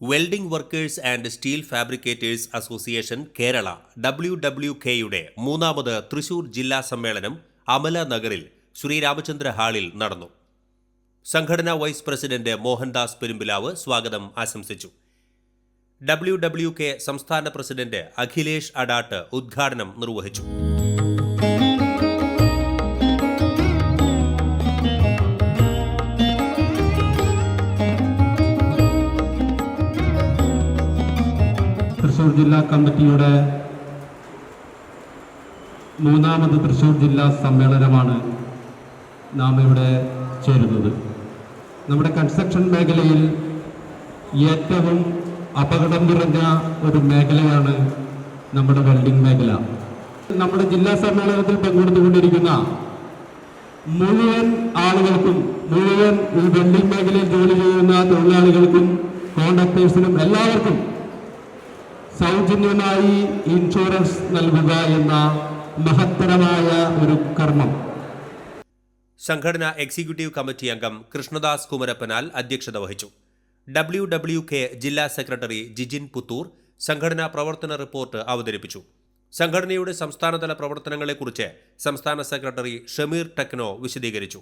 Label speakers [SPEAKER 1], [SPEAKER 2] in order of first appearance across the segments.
[SPEAKER 1] Welding workers and steel fabricators association Kerala. W W കെയുടെ മൂന്നാമത് തൃശൂർ ജില്ലാ സമ്മേളനം അമല നഗറിൽ ശ്രീരാമചന്ദ്ര ഹാളിൽ നടന്നു. സംഘടനാ വൈസ് പ്രസിഡന്റ് മോഹൻദാസ് പെരുമ്പിലാവ് സ്വാഗതം ആശംസിച്ചു. ഡബ്ല്യു ഡബ്ല്യു കെ സംസ്ഥാന പ്രസിഡന്റ് അഖിലേഷ് അഡാട്ട് ഉദ്ഘാടനം നിർവഹിച്ചു.
[SPEAKER 2] തൃശ്ശൂർ ജില്ലാ കമ്മിറ്റിയുടെ മൂന്നാമത് തൃശ്ശൂർ ജില്ലാ സമ്മേളനമാണ് നാം ഇവിടെ ചേരുന്നത്. നമ്മുടെ കൺസ്ട്രക്ഷൻ മേഖലയിൽ ഏറ്റവും അപകടം നിറഞ്ഞ ഒരു മേഖലയാണ് നമ്മുടെ വെൽഡിംഗ് മേഖല. നമ്മുടെ ജില്ലാ സമ്മേളനത്തിൽ പങ്കെടുത്തുകൊണ്ടിരിക്കുന്ന മുഴുവൻ ആളുകൾക്കും മുഴുവൻ ഈ വെൽഡിംഗ് മേഖലയിൽ ജോലി ചെയ്യുന്ന തൊഴിലാളികൾക്കും കോൺട്രാക്ടേഴ്സിനും എല്ലാവർക്കും സൗജന്യമായി ഇൻഷുറൻസ് നൽകുക എന്ന മഹത്തരമായ ഒരു കർമ്മം.
[SPEAKER 1] സംഘടന എക്സിക്യൂട്ടീവ് കമ്മിറ്റി അംഗം കൃഷ്ണദാസ് കുമരപ്പനാൽ അധ്യക്ഷത വഹിച്ചു. ഡബ്ല്യു ഡബ്ല്യു കെ ജില്ലാ സെക്രട്ടറി ജിജിൻ പുത്തൂർ സംഘടനാ പ്രവർത്തന റിപ്പോർട്ട് അവതരിപ്പിച്ചു. സംഘടനയുടെ സംസ്ഥാനതല പ്രവർത്തനങ്ങളെക്കുറിച്ച് സംസ്ഥാന സെക്രട്ടറി ഷമീർ ടെക്നോ വിശദീകരിച്ചു.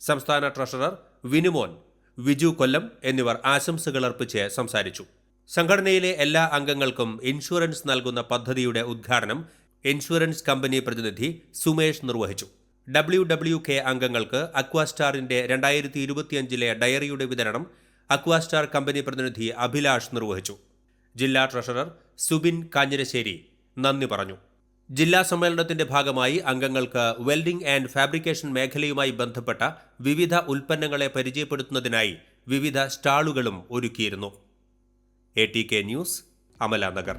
[SPEAKER 1] സംസ്ഥാന ട്രഷറർ വിനുമോൻ വിജു കൊല്ലം എന്നിവർ ആശംസകൾ അർപ്പിച്ച് സംസാരിച്ചു. സംഘടനയിലെ എല്ലാ അംഗങ്ങൾക്കും ഇൻഷുറൻസ് നൽകുന്ന പദ്ധതിയുടെ ഉദ്ഘാടനം ഇൻഷുറൻസ് കമ്പനി പ്രതിനിധി സുമേഷ് നിർവഹിച്ചു. ഡബ്ല്യു ഡബ്ല്യു കെ അംഗങ്ങൾക്ക് അക്വാസ്റ്റാറിന്റെ രണ്ടായിരത്തി ഇരുപത്തിയഞ്ചിലെ ഡയറിയുടെ വിതരണം അക്വാസ്റ്റാർ കമ്പനി പ്രതിനിധി അഭിലാഷ് നിർവഹിച്ചു. ജില്ലാ ട്രഷറർ സുബിൻ കാഞ്ഞിരശ്ശേരി നന്ദി പറഞ്ഞു. ജില്ലാ സമ്മേളനത്തിന്റെ ഭാഗമായി അംഗങ്ങൾക്ക് വെൽഡിംഗ് ആൻഡ് ഫാബ്രിക്കേഷൻ മേഖലയുമായി ബന്ധപ്പെട്ട വിവിധ ഉൽപ്പന്നങ്ങളെ പരിചയപ്പെടുത്തുന്നതിനായി വിവിധ സ്റ്റാളുകളും ഒരുക്കിയിരുന്നു. A T K news Amala Nagar.